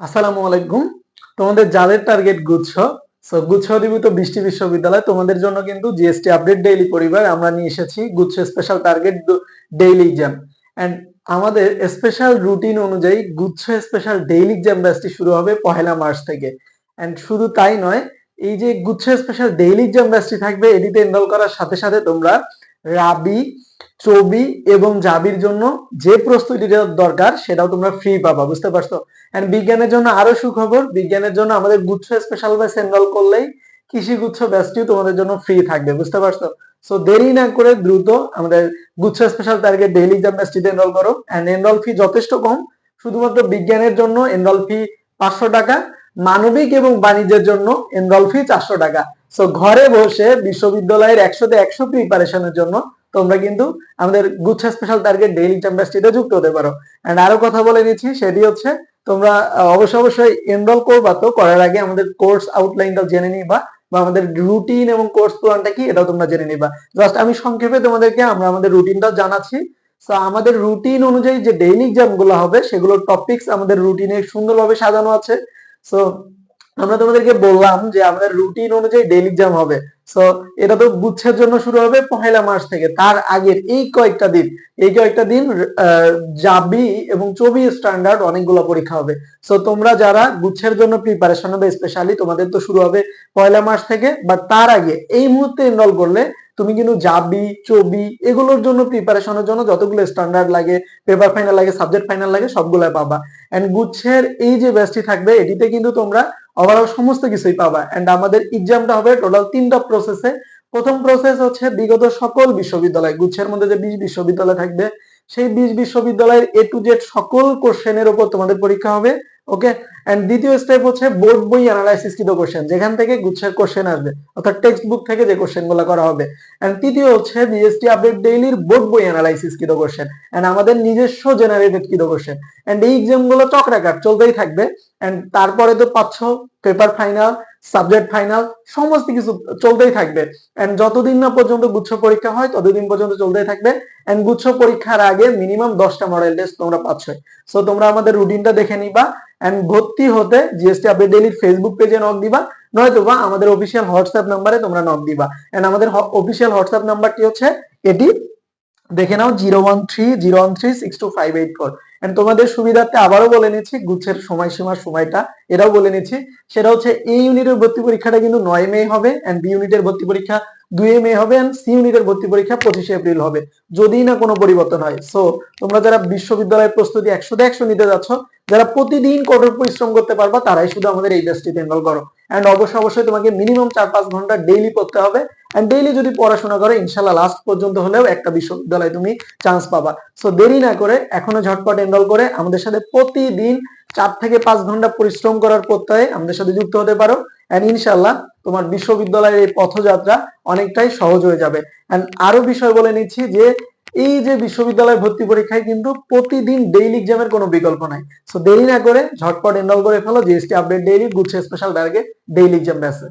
আসসালামু আলাইকুম। তোমাদের যাদের টার্গেট গুচ্ছ সো গুচ্ছ অধিভূত বৃষ্টি বিশ্ববিদ্যালয়, তোমাদের জন্য কিন্তু জিএসটি আপডেট ডেইলি পরিবার, আমরা নিয়ে এসেছি গুচ্ছ special target daily exam and আমাদের স্পেশাল রুটিন অনুযায়ী গুচ্ছ স্পেশাল ডেইলি এক্সাম ব্যাচটি শুরু হবে পহেলা মার্চ থেকে। এন্ড শুধু তাই নয়, এই যে গুচ্ছ স্পেশাল ডেইলি এক্সাম ব্যাচটি থাকবে, এটিতে এনরোল করার সাথে সাথে তোমরা রাবি, চবি এবং জাবির জন্য যে প্রস্তুতিটা দরকার সেটাও তোমরা ফ্রি পাবা, বুঝতে পারছ? এন্ড বিজ্ঞানের জন্য আরও সুখবর, বিজ্ঞানের জন্য আমাদের গুচ্ছ স্পেশাল ব্যাচ এনরোল করলেই কৃষি গুচ্ছ ব্যাচটিও তোমাদের জন্য ফ্রি থাকবে, বুঝতে পারছ? সো দেরি না করে দ্রুত আমাদের গুচ্ছ স্পেশাল টার্গেট ডেইলি এক্সাম ব্যাচটিতে এনরোল করো। এন্ড এনরোল ফি যথেষ্ট কম, শুধুমাত্র বিজ্ঞানের জন্য এনরোল ফি পাঁচশো টাকা, মানবিক এবং বাণিজ্যের জন্য এনরোল ফি চারশো টাকা। সো ঘরে বসে বিশ্ববিদ্যালয়ের একশোতে একশো প্রিপারেশনের জন্য তোমরা কিন্তু আমাদের গুচ্ছা স্পেশাল টার্গেট ডেইলি চ্যাম্পিয়নশিপে যুক্ত হতে পারো। এন্ড আরও কথা বলে নিচ্ছি সেটি হচ্ছে তোমরা আহ, অবশ্যই এনরোল করবা তো করার আগে আমাদের কোর্স আউটলাইনটা জেনে নিবা বা আমাদের রুটিন এবং কোর্স প্ল্যানটা কি এটাও তোমরা জেনে নিবা। জাস্ট আমি সংক্ষেপে তোমাদেরকে আমরা আমাদের রুটিনটা জানাচ্ছি। তো আমাদের রুটিন অনুযায়ী যে ডেইলি এক্সামগুলো হবে সেগুলোর টপিকস আমাদের রুটিনে সুন্দরভাবে সাজানো আছে। সো আমরা তোমাদেরকে বললাম যে আমাদের রুটিন অনুযায়ী ডেইলি এক্সাম হবে। সো এটা তো গুচ্ছের জন্য শুরু হবে পহেলা মার্চ থেকে। তার আগের এই কয়েকটা দিন, এই কয়েকটা দিন জাবি এবং চবি স্ট্যান্ডার্ড অনেকগুলো পরীক্ষা হবে। সো তোমরা যারা গুচ্ছের জন্য প্রিপারেশন হবে স্পেশালি তোমাদের তো শুরু হবে পয়লা মাস থেকে বা তার আগে এই মুহূর্তে এনরোল করলে তুমি কিন্তু জাবি, চবি এগুলোর জন্য প্রিপারেশনের জন্য যতগুলো স্ট্যান্ডার্ড লাগে পেপার ফাইনাল লাগে সাবজেক্ট ফাইনাল লাগে সবগুলো পাবা। এন্ড গুচ্ছের এই যে ব্যাচটি থাকবে, এটিতে কিন্তু তোমরা ওভারঅল সমস্ত কিছুই পাবা। এন্ড আমাদের এক্সামটা হবে টোটাল তিনটা প্রসেসে প্রথম প্রসেস হচ্ছে বিগত সকল বিশ্ববিদ্যালয়, গুচ্ছের মধ্যে যে বিশ বিশ্ববিদ্যালয় থাকবে সেই বিশ বিশ্ববিদ্যালয়ের এ টু জেড সকল কোশ্চেনের উপর তোমাদের পরীক্ষা হবে ওকে এন্ড দ্বিতীয় স্টেপ হচ্ছে বোর্ড বই অ্যানালাইসিস কৃত কোশ্চেন যেখান থেকে গুচ্ছের কোশ্চেন আসবে, অর্থাৎ টেক্সট বুক থেকে যে কোশ্চেনগুলো করা হবে। এন্ড তৃতীয় হচ্ছে বিএসটি আপডেট ডেইলির বোর্ড বই অ্যানালাইসিস কৃত কোশ্চেন এন্ড আমাদের নিজস্ব জেনারেটেড কৃত কোশ্চেন এন্ড এই এক্সামগুলো চক্রাকার, চলতেই থাকবে। এন্ড তারপরে তো পাচ্ছ পেপার ফাইনাল সাবজেক্ট ফাইনাল, সমস্ত কিছু চলতেই থাকবে। এন্ড যতদিন না পর্যন্ত গুচ্ছ পরীক্ষা হয়, ততদিন পর্যন্ত চলতেই থাকবে। এন্ড গুচ্ছ পরীক্ষার আগে মিনিমাম দশটা মডেল টেস্ট তোমরা পাচ্ছ। সো তোমরা আমাদের রুটিনটা দেখে নিবা। এন্ড ভর্তি হতে জিএসটি আপডেট ডেইলির ফেসবুক পেজে নক দিবা। নয়তো বা আমাদের অফিসিয়াল হোয়াটসঅ্যাপ নাম্বারে তোমরা নক দিবা। এন্ড আমাদের অফিসিয়াল হোয়াটসঅ্যাপ নাম্বারটি হচ্ছে, এটি দেখে নাও zero one three zero one three six two five eight four and তোমাদের সুবিধার্থে আবারও বলে নিচ্ছি, গুচ্ছের সময়সীমার সময়টা এটাও বলে নিচ্ছি। সেটা হচ্ছে এই ইউনিটের ভর্তি পরীক্ষাটা কিন্তু নয় মে হবে এন্ড বি ইউনিটের ভর্তি পরীক্ষা দুই মে হবে এন্ড সি ইউনিটের ভর্তি পরীক্ষা পঁচিশে এপ্রিল হবে। যদি না কোনো পরিবর্তন হয়। সো তোমরা যারা বিশ্ববিদ্যালয়ের প্রস্তুতি একশোতে একশো নিতে যাচ্ছ, যারা প্রতিদিন কঠোর পরিশ্রম করতে পারবা, তারাই শুধু আমাদের এই ব্যাচটিতে এনরোল করো। এন্ড অবশ্যই অবশ্যই তোমাকে মিনিমাম চার পাঁচ ঘণ্টা ডেইলি পড়তে হবে। এন্ড ডেইলি যদি পড়াশোনা করো, ইনশাল্লাহ লাস্ট পর্যন্ত হলেও একটা বিশ্ববিদ্যালয়ে তুমি চান্স পাবা। সো দেরি না করে, এখনও ঝটপট এনরোল করে আমাদের সাথে প্রতিদিন চার থেকে পাঁচ ঘণ্টা পরিশ্রম করার প্রত্যয়ে আমাদের সাথে যুক্ত হতে পারো। এন্ড ইনশাল্লাহ তোমার বিশ্ববিদ্যালয়ের এই পথযাত্রা অনেকটাই সহজ হয়ে যাবে। এন্ড আরও বিষয় বলে নিচ্ছি যে এই যে বিশ্ববিদ্যালয় ভর্তি পরীক্ষায় কিন্তু প্রতিদিন ডেইলি এক্সামের কোনো বিকল্প নাই। সো দেরি না করে ঝটপট এনরোল করে ফেলো জিএসটি আপডেট ডেইলি গুচ্ছে স্পেশাল ব্যাগে ডেইলি এক্সাম ব্যাসে